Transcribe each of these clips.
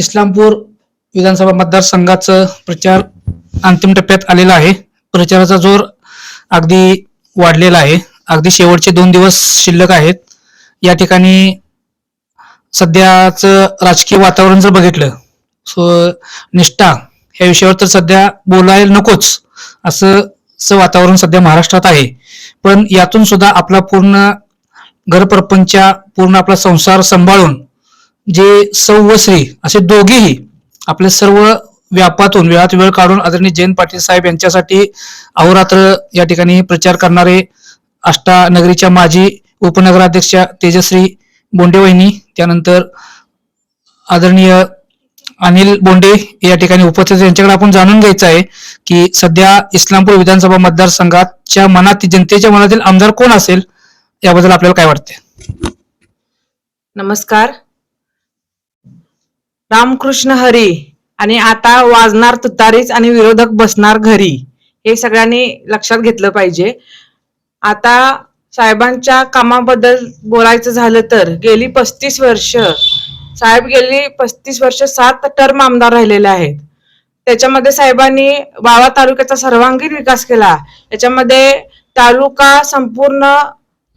इस्लामपूर विधानसभा मतदारसंघाचं प्रचार अंतिम टप्प्यात आलेला आहे. प्रचाराचा जोर अगदी वाढलेला आहे. अगदी शेवटचे दोन दिवस शिल्लक आहेत. या ठिकाणी सध्याचं राजकीय वातावरण जर बघितलं सो निष्ठा ह्या विषयावर तर सध्या बोलायला नकोच असं वातावरण सध्या महाराष्ट्रात आहे. पण यातून सुद्धा आपला पूर्ण घरप्रपंचा पूर्ण आपला संसार सांभाळून जे सौ व श्री असे दोघेही आपल्या सर्व व्यापातून वेळात वेळ काढून आदरणीय जयंत पाटील साहेब यांच्यासाठी अहोरात्र या ठिकाणी प्रचार करणारे अष्टानगरीच्या माजी उपनगराध्यक्षा तेजश्री बोंडे वहिनी त्यानंतर आदरणीय अनिल बोंडे या ठिकाणी उपस्थित यांच्याकडे आपण जाणून घ्यायचं आहे की सध्या इस्लामपूर विधानसभा मतदारसंघाच्या मनात जनतेच्या मनातील आमदार कोण असेल? याबद्दल आपल्याला काय वाटते नमस्कार. रामकृष्ण हरी आणि आता वाजणार तुतारीच आणि विरोधक बसणार घरी. हे सगळ्यांनी लक्षात घेतलं पाहिजे. आता साहेबांच्या कामाबद्दल बोलायचं झालं तर गेली पस्तीस वर्ष. साहेब गेली पस्तीस वर्ष सात टर्म आमदार राहिलेले आहेत. त्याच्यामध्ये साहेबांनी वाळवा तालुक्याचा सर्वांगीण विकास केला. याच्यामध्ये तालुका संपूर्ण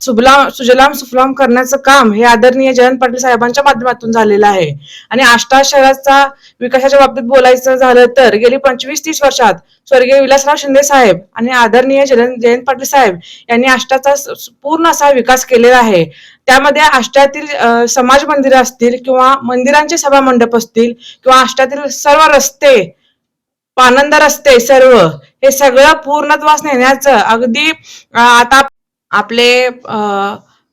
सुबलाम सुजलाम सुफलाम करण्याचं काम हे आदरणीय जयंत पाटील साहेबांच्या माध्यमातून झालेलं आहे. आणि आष्टा शहराचा विकासाच्या बाबतीत बोलायचं झालं तर गेली पंचवीस तीस वर्षात स्वर्गीय विलासराव शिंदे साहेब आणि आदरणीय जयंत जयंत पाटील साहेब यांनी आष्टाचा पूर्ण असा विकास केलेला आहे. त्यामध्ये आष्ट्यातील समाज मंदिरं असतील किंवा मंदिरांचे सभा मंडप असतील किंवा आष्ट्यातील सर्व रस्ते पानंद रस्ते सर्व हे सगळं पूर्णत्वास नेण्याचं अगदी आता आपले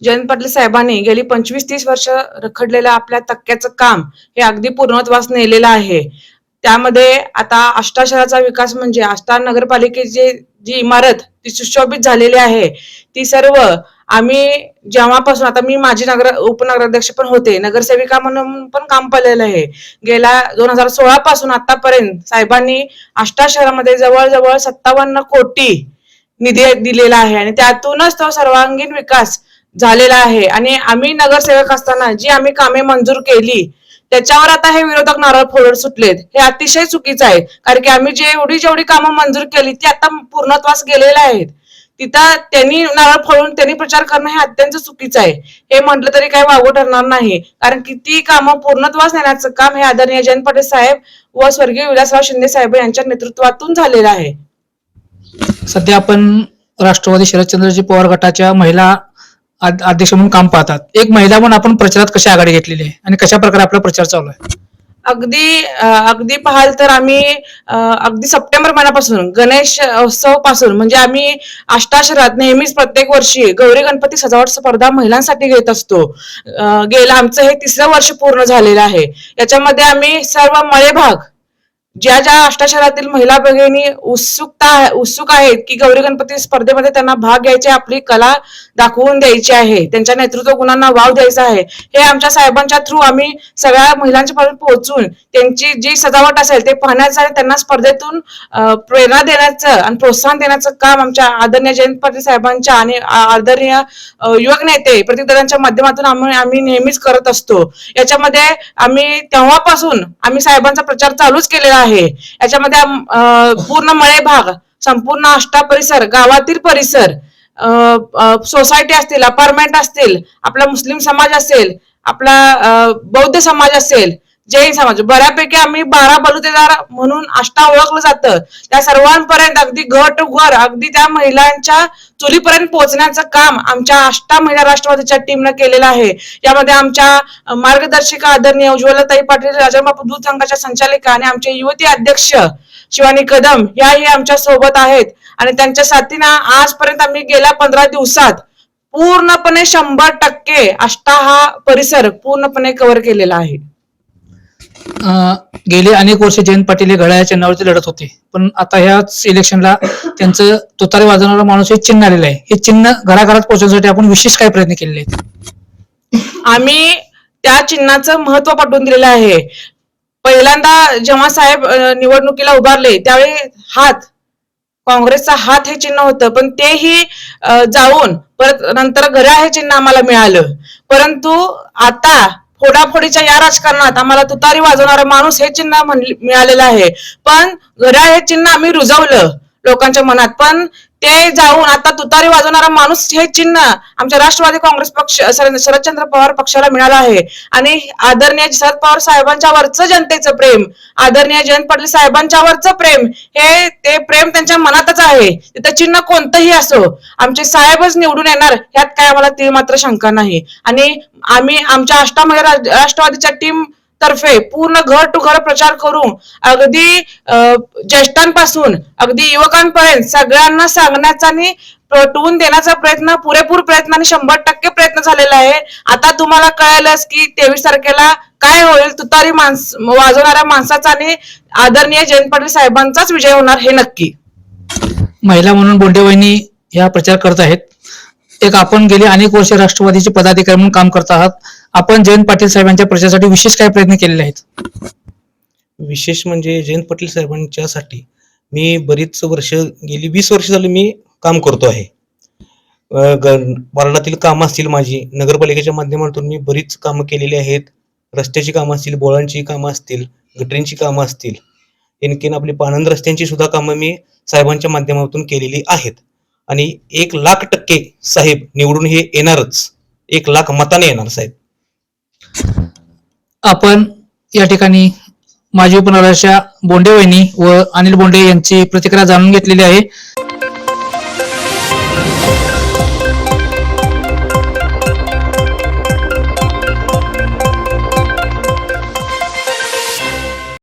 जयंत पाटील साहेबांनी गेली पंचवीस तीस वर्ष रखडलेलं आपल्या तक्क्याचं काम हे अगदी पूर्णत्वास नेलेलं आहे. त्यामध्ये आता आष्टा शहराचा विकास म्हणजे आष्टा नगरपालिकेची जी इमारत ती सुशोभित झालेली आहे. ती सर्व आम्ही जेव्हापासून आता मी माझी नगर उपनगराध्यक्ष पण होते नगरसेविका म्हणून पण काम पाहिलेलं आहे. गेल्या दोन हजार सोळा पासून आतापर्यंत साहेबांनी आष्टा शहरामध्ये जवळजवळ सत्तावन्न कोटी निधी दिलेला आहे आणि त्यातूनच तो सर्वांगीण विकास झालेला आहे. आणि आम्ही नगरसेवक असताना जी आम्ही कामे मंजूर केली त्याच्यावर आता हे विरोधक नारळ फोडत सुटलेत. हे अतिशय चुकीचं आहे. कारण की आम्ही जे एवढी जेवढी कामं मंजूर केली ती आता पूर्णत्वास गेलेल्या आहेत. तिथं त्यांनी नारळ फोडून त्यांनी प्रचार करणं हे अत्यंत चुकीचं आहे. हे म्हटलं तरी काही वागू ठरणार नाही. कारण की ती कामं पूर्णत्वास नेण्याचं काम हे आदरणीय जयंत पाटील साहेब व स्वर्गीय विलासराव शिंदे साहेब यांच्या नेतृत्वातून झालेलं आहे. सध्या आपण राष्ट्रवादी शरदचंद्रजी पवार गटाच्या महिला अध्यक्ष म्हणून काम पाहतात. एक महिला म्हणून आपण प्रचारात कशी आघाडी घेतलेली आहे आणि कशा प्रकारे आपला प्रचार चालू आहे? अगदी अगदी पाहाल तर आम्ही अगदी सप्टेंबर महिन्यापासून गणेश उत्सवपासून म्हणजे आम्ही आष्टा शहरात नेहमीच प्रत्येक वर्षी गौरी गणपती सजावट स्पर्धा महिलांसाठी घेत असतो. गेलं आमचं हे तिसरं वर्ष पूर्ण झालेलं आहे. याच्यामध्ये आम्ही सर्व मळे भाग ज्या ज्या अष्टाशहरातील महिला भगिनी उत्सुकता उत्सुक आहेत की गौरी गणपती स्पर्धेमध्ये त्यांना भाग घ्यायचे आपली कला दाखवून द्यायची आहे त्यांच्या नेतृत्व गुणांना वाव द्यायचा आहे हे आमच्या साहेबांच्या थ्रू आम्ही सगळ्या महिलांच्यापर्यंत पोहोचून त्यांची जी सजावट असेल ते पाहण्याचं आणि त्यांना स्पर्धेतून प्रेरणा देण्याचं आणि प्रोत्साहन देण्याचं काम आमच्या आदरणीय जयंत पाटील साहेबांच्या आणि आदरणीय युवक नेते प्रतीकदारांच्या माध्यमातून आम्ही आम्ही नेहमीच करत असतो. याच्यामध्ये आम्ही तेव्हापासून आम्ही साहेबांचा प्रचार चालूच केलेला आहे. याच्यामध्ये पूर्ण मळे भाग संपूर्ण आष्टा परिसर गावातील परिसर सोसायटी असतील अपार्टमेंट असतील आपला मुस्लिम समाज असेल आपला बौद्ध समाज असेल जैन समाज. बऱ्यापैकी आम्ही बारा बलुतेदार म्हणून आष्टा ओळखलं जातं. त्या सर्वांपर्यंत अगदी घट घर अगदी त्या महिलांच्या चुलीपर्यंत पोहोचण्याचं काम आमच्या आष्टा महिला राष्ट्रवादीच्या टीमनं केलेलं आहे. यामध्ये आमच्या मार्गदर्शिका आदरणीय उज्ज्वलताई पाटील राजाबापू दूध संघाच्या संचालिका आणि आमचे युवती अध्यक्ष शिवानी कदम याही आमच्यासोबत आहेत. आणि त्यांच्या साथीनं आजपर्यंत आम्ही गेल्या पंधरा दिवसात पूर्णपणे शंभर टक्के आष्टा हा परिसर पूर्णपणे कव्हर केलेला आहे. गेली अनेक वर्ष जयंत पाटील हे घड्याळ्या चिन्हावरती लढत होते. पण आता ह्याच इलेक्शनला त्यांचं तुतारे वाजवणारा माणूस हे चिन्ह आलेलं आहे. हे चिन्ह घराघरात पोहोचवण्यासाठी आपण विशेष काय प्रयत्न केलेले आहेत. आम्ही त्या चिन्हाचं महत्त्व पटवून दिलेलं आहे. पहिल्यांदा जेव्हा साहेब निवडणुकीला उभारले त्यावेळी हात काँग्रेसचा हात हे चिन्ह होतं. पण तेही जाऊन परत नंतर घड्याळ हे चिन्ह आम्हाला मिळालं. परंतु आता फोडाफोडीच्या या राजकारणात आम्हाला तुतारी वाजवणारा माणूस हे चिन्ह मिळालेलं आहे. पण घड्याळ हे चिन्ह आम्ही रुजवलं. लोकांच्या मनात. पण ते जाऊन आता तुतारी वाजवणारा माणूस हे चिन्ह आमच्या राष्ट्रवादी काँग्रेस पक्ष शरदचंद्र पवार पक्षाला मिळालं आहे. आणि आदरणीय शरद पवार साहेबांच्या वरचं जनतेचं प्रेम आदरणीय जयंत पाटील साहेबांच्या वरचं प्रेम हे ते प्रेम त्यांच्या मनातच आहे. तिथं चिन्ह कोणतंही असो आमचे साहेबच निवडून येणार ह्यात काय आम्हाला ती मात्र शंका नाही. आणि आम्ही आमच्या अष्टामध्ये राष्ट्रवादीच्या टीम तर्फे पूर्ण घर टू घर प्रचार करून अगदी ज्येष्ठांपासून अगदी युवकांपर्यंत सगळ्यांना सांगण्याचा आणि पटवून देण्याचा प्रयत्न पुरेपूर प्रयत्न आणि शंभर टक्के प्रयत्न झालेला आहे. आता तुम्हाला कळेलच की तेवीस तारखेला काय होईल तुतारी माणस वाजवणाऱ्या माणसाचा आणि आदरणीय जयंत पाटील साहेबांचाच विजय होणार हे नक्की. महिला म्हणून बोंडे वहिनी या प्रचार करत आहेत. एक आपण गेली अनेक वर्ष राष्ट्रवादीचे पदाधिकारी म्हणून काम करत आहात. आपण जयंत पाटील साहेबांच्या प्रचारासाठी विशेष काय प्रयत्न केलेले आहेत? विशेष म्हणजे जयंत पाटील साहेबांच्यासाठी मी बरीच वर्ष गेली वीस वर्ष झाली मी काम करतो आहे. अ, ग- वार्डातील कामं असतील माझी नगरपालिकेच्या माध्यमातून मी बरीच कामं केलेली आहेत. रस्त्याची कामं असतील बोळांची कामं असतील गटरींची कामं असतील. आणखीन आपली पाणंद रस्त्यांची सुद्धा कामं मी साहेबांच्या माध्यमातून केलेली आहेत. आणि एक लाख टक्के साहेब निवडून हे येणारच. एक लाख मताने येणार साहेब. आपण या ठिकाणी माजी उपनगराच्या बोंडे वहिनी व अनिल बोंडे यांची प्रतिक्रिया जाणून घेतलेली आहे.